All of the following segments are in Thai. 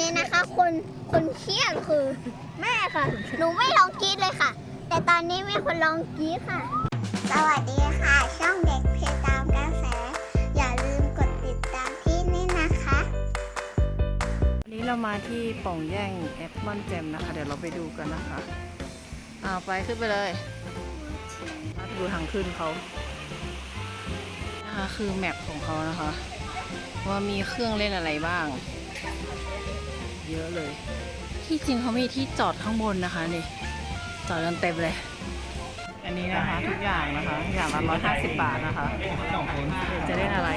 นี้นะคะ คนคนเครียดคือแม่ค่ะ หนูไม่ร้องกรี๊ดเลยค่ะ แต่ตอนนี้มีคนร้องกรี๊ดค่ะ สวัสดีค่ะ ช่องเด็กเพตามกระแส อย่าลืมกดติดตามที่นี่นะคะ วันนี้เรามาที่ป่องแย่งแอปเปิลแจมนะคะ เดี๋ยวเราไปดูกันนะคะเอาไปขึ้นไปเลยมาดูทางขึ้นเขานะคะคือแมปของเขานะคะ ว่ามีเครื่องเล่นอะไรบ้าง เยอะเลย ที่จริงเขามีที่จอดข้างบนนะคะนี่จอดกันเต็มเลย อันนี้นะคะ ทุกอย่างนะคะ อย่างละร้อยห้าสิบบาทนะคะเดี๋ยวจะเล่นอะไร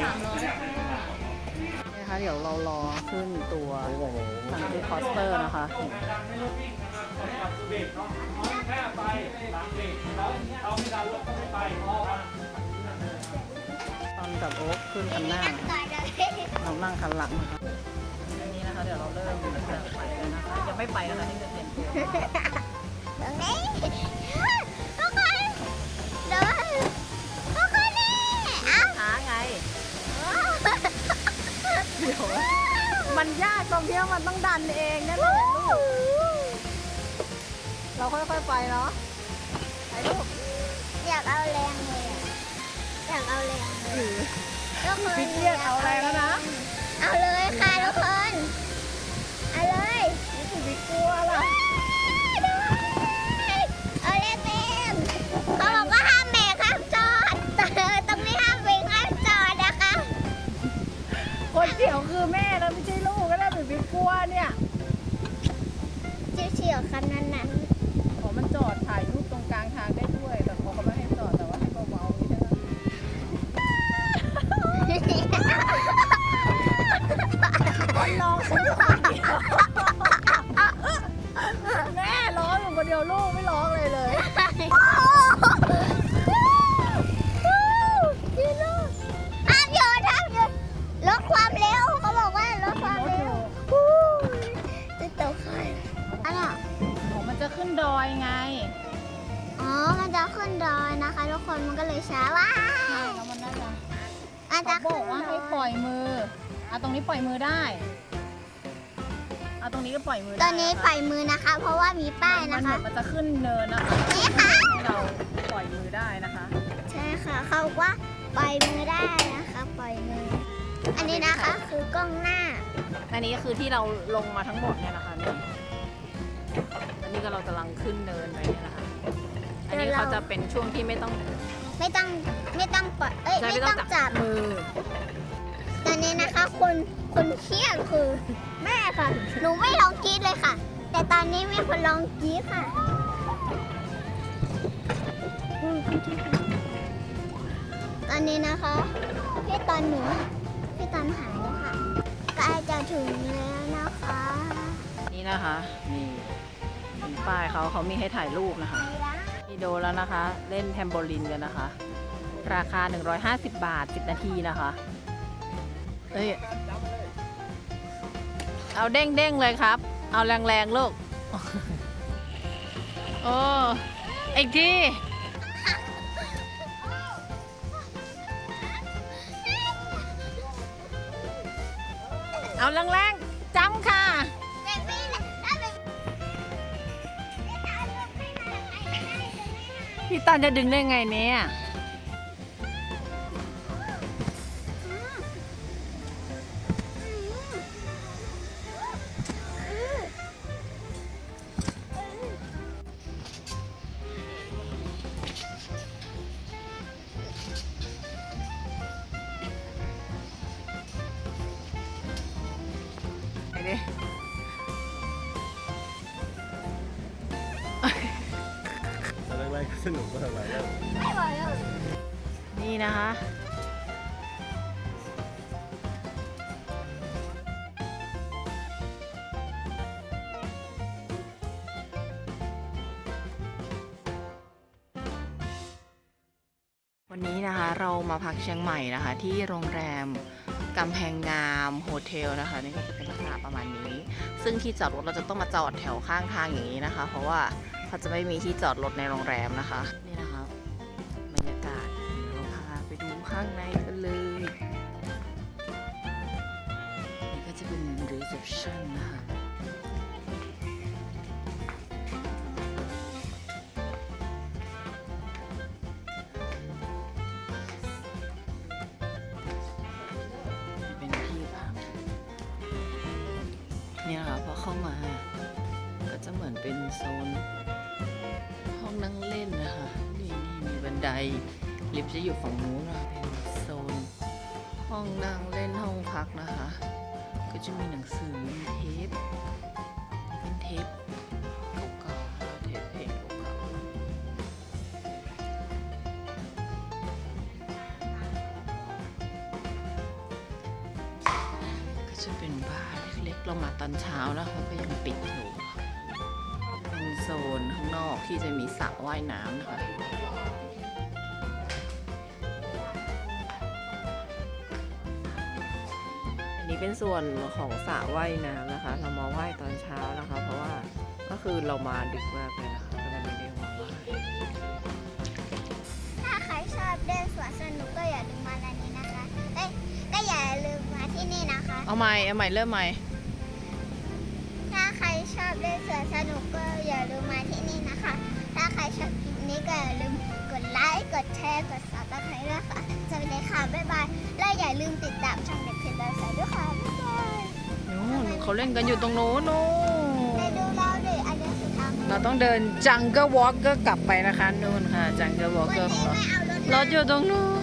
นะคะเดี๋ยวเรารอขึ้นตัวทางคือคอสเตอร์นะคะตอนกับโอ๊คขึ้นคันหน้านะคะเรานั่งคันหลังนะคะอันนี้นะคะเดี๋ยวเราเริ่มจะไปแล้วนะคะยังไม่ไปนะคะนี่คือเต็มตัวตรงนี้ทุกคนเดี๋ยวทุกคนนี่อ้าวหาไงเดี๋ยวมันยากตรงที่ว่ามันต้องดันเองนั่นแหละลูก เราค่อยๆไปเนาะ ไปลูกอยากเอาแรงเลยอะอยากเอาแรงเลย ถือทุกคนพี่เกียจเอาแรงแล้วนะ เอาเลยค่ะทุ สี่ยวคือแม่นะไม่ใช่ลูกก็ได้แบบวิกลัวเนี่ยเฉียวๆคันนั้นนั้นขอมันจอดถ่ายรูปตรงกลางทางได้ด้วย แต่เขาก็ไม่ให้จอดแต่ว่าให้เบาๆนี่ใช่ไหม กคนมันก็เลยช้าว้าใช่วแล้วมันน่าจะมันจะเขาบขึ้อนกว่าให้ปล่อยมือเอาตรงนี้ปล่อยมือได้เอาตรงนี้ก็ปล่อยมือได้ตอนนี้ปล่อยมือนะคะ เพราะว่ามีป้ายมันะเหมืคะ อนมันจะขึ้นเนินนะคะนี่ค่ะ ให้เราปล่อยมือได้นะคะใช่ค่ะ เขาบอกว่าปล่อยมือได้นะคะปล่อยมือ อันนี้นะคะคือกล้องหน้า อันนี้ก็คือที่เราลงมาทั้งหมดเนี่ยนะคะเนี่ยอันนี้ก็เรากำลังขึ้นเนินไปเนี่ยนะคะ อันนี้เขาจะเป็นช่วงที่ไม่ต้อง ไม่ต้องไม่ต้องปล่อยเอ้ยใช่ไม่ต้องจับมือ ตอนนี้นะคะคนคนเครียดคือแม่ค่ะ หนูไม่ร้องกรี๊ดเลยค่ะ แต่ตอนนี้มีคนร้องกรี๊ดค่ะ ตอนนี้นะคะพี่ตอนหนูพี่ตอนหายแล้วค่ะใกล้จะถึงแล้วนะคะนี่นะคะ นี่เป็นป้ายเขาเขามีให้ถ่ายรูปนะคะนี่ โดแล้วนะคะ เล่นแทมโบลินกันนะคะ ราคา 150 บาท 10 นาทีนะคะเอ้ยเอาเด้งเด้งเลยครับ เอาแรงๆลูก โอ้อีกทีเอาแรงๆจำค่ะ พี่ตันจะดึงได้ไงเนี่ยไปดิ นแรกๆก็สนุกก็หลายๆแล้วไม่ไหวแล้วนี่นะคะ วันนี้นะคะเรามาพักเชียงใหม่นะคะ ที่โรงแรมกำแพงงามโฮเทลนะคะนี่ก็จะเป็นลักษณะประมาณนี้ ซึ่งที่จอดรถเราจะต้องมาจอดแถวข้างทางอย่างนี้นะคะ เพราะว่า เขาจะไม่มีที่จอดรถในโรงแรมนะคะ นี่นะคะบรรยากาศเราพาไปดูข้างในกันเลย นี่ก็จะเป็นรีเซพชันนะคะเป็นที่ยค่นะคะพอเข้ามา ก็จะเหมือนเป็นโซน องนั่งเล่นนะคะนี่นี่มีบันไดลิฟต์จะอยู่ฝั่งนู้นนะเป็นโซน ห้องนั่งเล่นห้องพักนะคะ ก็จะมีหนังสือมีเทปเป็นเทปเก่าๆเทปเพลงเก่าๆก็จะเป็นบ้านเล็กๆเรามาตอนเช้านะคะก็ยังปิดอยู่ โซนข้างนอกที่จะมีสระว่ายน้ำนะคะอันนี้เป็นส่วนของสระว่ายน้ำนะคะ เรามาว่ายตอนเช้านะคะ เพราะว่าก็คือเรามาดึกมากเลยนะคะก็เลยไม่ได้มาว่ายถ้าใครชอบเล่นสวนสนุกก็อย่าลืมมาร้านนี้นะคะเอ้ยก็อย่าลืมมาที่นี่นะคะ เอาใหม่เอาใหม่เริ่มใหม่ถ้าใครช อบเล่นสวนสนุกก็อย่าลืมมาที่นี่นะคะ ถ้าใครชอบคลิปนี้ก็อย่าลืมกดไลค์ กดแชร์ กดซับสไครต์ด้วยค่ะสวัสดีค่ะบ๊ายบาย และอย่าลืมติดตามช่องเด็กเพจดาวสายด้วยค่ะบ๊ายบายนู้นเขาเล่นกันอยู่ตรงนู้นนู้ไปนดูเราดิอันนี้คือทางเราต้องเดินจังเกิลวอล์กก็กลับไปนะคะนู่นค่ะจังเกิลวอล์กวันเกอร์นี้ไม่เอารถรถอยู่ตรงนู้น